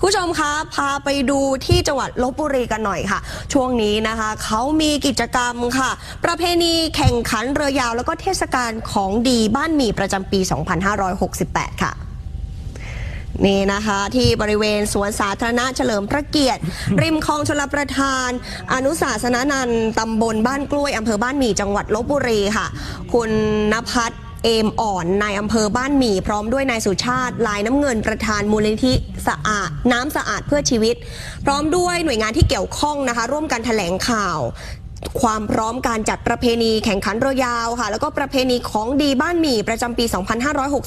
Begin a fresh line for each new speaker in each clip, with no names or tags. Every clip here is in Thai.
คุณผู้ชมคะพาไปดูที่จังหวัดลบบุรีกันหน่อยค่ะ ช่วงนี้นะคะเขามีกิจกรรมค่ะ ประเพณีแข่งขันเรือยาว แล้วก็เทศกาลของดีบ้านหมี่ประจำปี 2568 ค่ะนี่นะคะที่บริเวณสวนสาธารณะเฉลิมพระเกียรติ ริมคลองชลประทาน อนุสาสนนันต์ตำบลบ้านกล้วยอำเภอบ้านหมี่จังหวัดลบบุรีค่ะ คุณนภัส เอมอ่อนนายอำเภอบ้านหมี่ พร้อมด้วยนายสุชาติ ลายน้ำเงินประธานมูลนิธิสะอาดน้ำสะอาดเพื่อชีวิต พร้อมด้วยหน่วยงานที่เกี่ยวข้องนะคะ ร่วมกันแถลงข่าว ความพร้อมการจัดประเพณีแข่งขันเรือยาวค่ะ แล้วก็ประเพณีของดีบ้านหมี่ประจำปี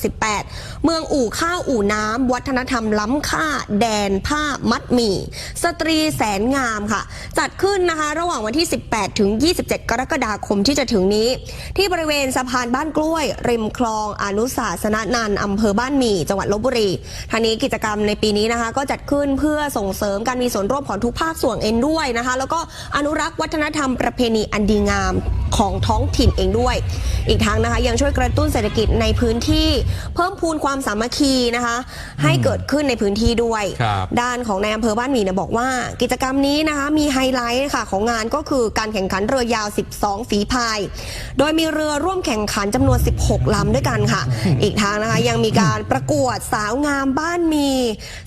2568 เมืองอู่ข้าวอู่น้ำ วัฒนธรรมล้ำค่า แดนผ้ามัดหมี่ สตรีแสนงามค่ะ จัดขึ้นนะคะ ระหว่างวันที่ 18 ถึง 27 กรกฎาคมที่จะถึงนี้ ที่บริเวณสะพานบ้านกล้วย ริมคลองอนุสาสนนันอำเภอบ้านหมี่ จังหวัดลบบุรีทางนี้กิจกรรมในปีนี้นะคะ ก็จัดขึ้นเพื่อส่งเสริมการมีส่วนร่วมของทุกภาคส่วนเองด้วยนะคะ แล้วก็อนุรักษ์วัฒนธรรมประเพณีอันดีงาม ของท้องถิ่นเองด้วย อีกทั้งนะคะยังช่วยกระตุ้นเศรษฐกิจในพื้นที่ เพิ่มพูนความสามัคคีนะคะ ให้เกิดขึ้นในพื้นที่ด้วย
ครับ
ด้านของนายอำเภอบ้านหมี่เนี่ยบอกว่า กิจกรรมนี้นะคะมีไฮไลท์ค่ะของงานก็คือการแข่งขันเรือยาว 12 ฝีพาย โดยมีเรือร่วมแข่งขันจำนวน 16ลำด้วยกันค่ะ อีกทางนะคะยังมีการประกวดสาวงามบ้านมี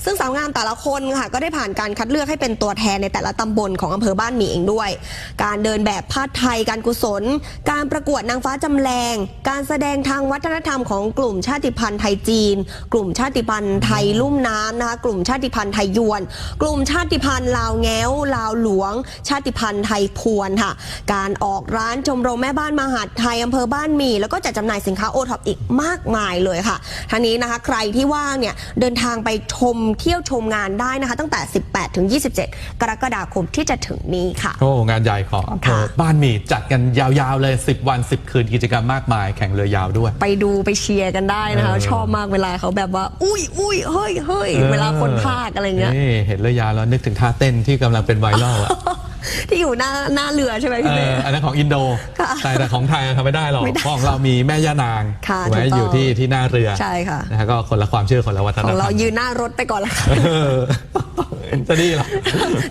ซึ่งสาวงามแต่ละคนค่ะ ก็ได้ผ่านการคัดเลือกให้เป็นตัวแทนในแต่ละตำบลของอำเภอบ้านหมี่เองด้วย การเดินแบบผ้าไทยการกุศลการประกวดนางฟ้าจำแรง การแสดงทางวัฒนธรรมของกลุ่มชาติพันธุ์ไทยจีน กลุ่มชาติพันธุ์ไทยลุ่มน้ำนะคะ กลุ่มชาติพันธุ์ไทยยวน กลุ่มชาติพันธุ์ลาวแง้ว ลาวหลวง ชาติพันธุ์ไทยพวนค่ะ การออกร้านชมรมแม่บ้านมหาดไทยอำเภอบ้านหมี่แล้วก็จัดจำหน่ายสินค้าโอท็อปอีกมากมายเลยค่ะทั้งนี้นะคะ ใครที่ว่างเนี่ยเดินทางไปชมเที่ยวชมงานได้นะคะ ตั้งแต่ 18 ถึง 27 กรกฎาคมที่จะถึงนี้ค่ะ
โอ้ งานใหญ่ของอำเภอ
ค่ะ
บ้านหมี่จัดกันยาวๆเลย 10 วัน 10 คืนกิจกรรมมากมาย แข่งเรือยาวด้วย
ไปดูไปเชียร์กันได้นะคะ
เออ
ชอบมากเวลาเขาแบบว่า อุ้ยอุ้ยเฮ้ยเฮ้ยเวลาคนพากอะไรเงี้ย
นี่เห็นเรือยาวแล้วนึกถึงท่าเต้นที่กำลังเป็นไวรัลอะ
ที่อยู่หน้าหน้าเรือใช่ไหม
เอ
พี่เม
อ
ย์
อันนั้นของอินโด
ค่ะ
แต่แต่ของไทยทำไม่ได้หรอก
ไม่ได้
เพราะของเรามีแม่ย่านาง
ค่ะ
ถูกไหม
ถูกต้อง
อยู่ที่ที่หน้าเรือ
ใช่ค่ะ
นะฮะก็คนละความเชื่อคนละวัฒน
ข
ธร
อง
ร
เรา
ม
ยืนหน้ารถไปก่อนละค่ะ
เออจะดีเหรอ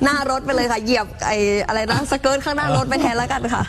หน้ารถไปเลยค่ะ เหยียบไอ้อะไรนะสเกิร์ตข้างหน้ารถไปแทนแล้วกันค่ะ